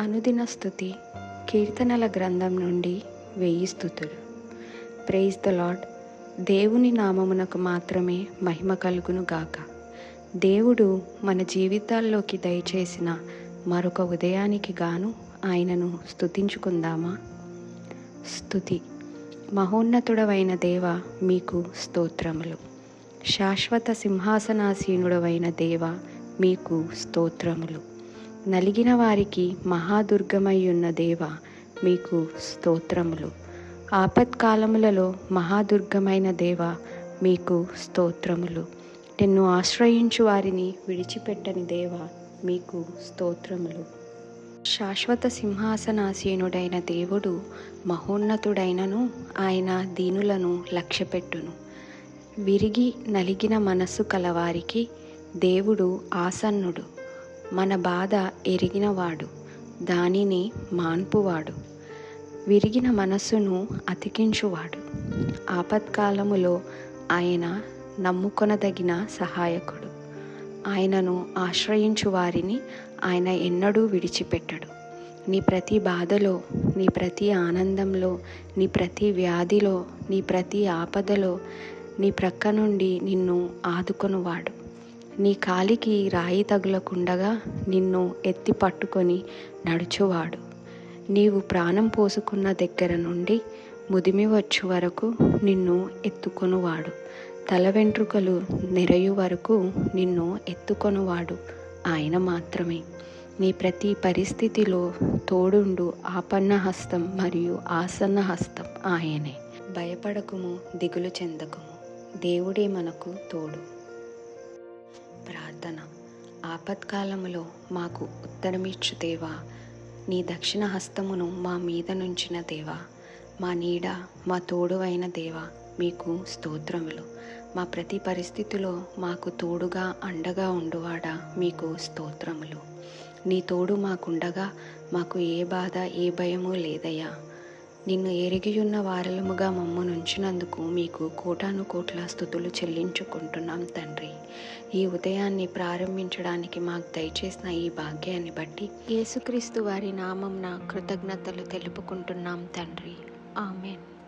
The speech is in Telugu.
అనుదిన స్థుతి కీర్తనల గ్రంథం నుండి వెయ్యి స్థుతులు ప్రైజ్ ద లాడ్ దేవుని నామమునకు మాత్రమే మహిమ కలుగును గాక. దేవుడు మన జీవితాల్లోకి దయచేసిన మరొక ఉదయానికి గాను ఆయనను స్తుతించుకుందామా? స్థుతి మహోన్నతుడవైన దేవ మీకు స్తోత్రములు. శాశ్వత సింహాసనాసీనుడవైన దేవ మీకు స్తోత్రములు. నలిగిన వారికి మహాదుర్గమయ్యున్న దేవ మీకు స్తోత్రములు. ఆపత్కాలములలో మహాదుర్గమైన దేవ మీకు స్తోత్రములు. నిన్ను ఆశ్రయించు వారిని విడిచిపెట్టని దేవ మీకు స్తోత్రములు. శాశ్వత సింహాసనాసీనుడైన దేవుడు మహోన్నతుడైనను ఆయన దీనులను లక్ష్యపెట్టును. విరిగి నలిగిన మనస్సు కలవారికి దేవుడు ఆసన్నుడు. మన బాధ ఎరిగినవాడు దానిని మాన్పువాడు. విరిగిన మనస్సును అతికించువాడు. ఆపత్కాలములో ఆయన నమ్ముకొనదగిన సహాయకుడు. ఆయనను ఆశ్రయించు వారిని ఆయన ఎన్నడూ విడిచిపెట్టడు. నీ ప్రతి బాధలో నీ ప్రతి ఆనందంలో నీ ప్రతి వ్యాధిలో నీ ప్రతి ఆపదలో నీ ప్రక్క నుండి నిన్ను ఆదుకొనువాడు. నీ కాలికి రాయి తగులకుండగా నిన్ను ఎత్తి పట్టుకొని నడుచువాడు. నీవు ప్రాణం పోసుకున్న దగ్గర నుండి ముదిమి వచ్చు వరకు నిన్ను ఎత్తుకొనువాడు. తల వెంట్రుకలు నెరయు వరకు నిన్ను ఎత్తుకొనువాడు ఆయన మాత్రమే. నీ ప్రతి పరిస్థితిలో తోడుండు ఆపన్న హస్తం మరియు ఆసన్న హస్తం ఆయనే. భయపడకుము దిగులు చెందకుము. దేవుడే మనకు తోడు. ప్రార్థన ఆపత్కాలములో మాకు ఉత్తరమిచ్చు దేవా. నీ దక్షిణ హస్తమును మా మీద నుంచిన దేవా. మా నీడ మా తోడువైన దేవా మీకు స్తోత్రములు. మా ప్రతి పరిస్థితిలో మాకు తోడుగా అండగా ఉండువాడా మీకు స్తోత్రములు. నీ తోడు మాకుండగా మాకు ఏ బాధ ఏ భయము లేదయ్యా. నిన్ను ఎరిగియున్న వారలముగా మమ్మనుంచినందుకు మీకు కోటాను కోట్ల స్థుతులు చెల్లించుకుంటున్నాం తండ్రి. ఈ ఉదయాన్ని ప్రారంభించడానికి మాకు దయచేసిన ఈ భాగ్యాన్ని బట్టి యేసుక్రీస్తు వారి నామంన కృతజ్ఞతలు తెలుపుకుంటున్నాం తండ్రి. ఆమెన్.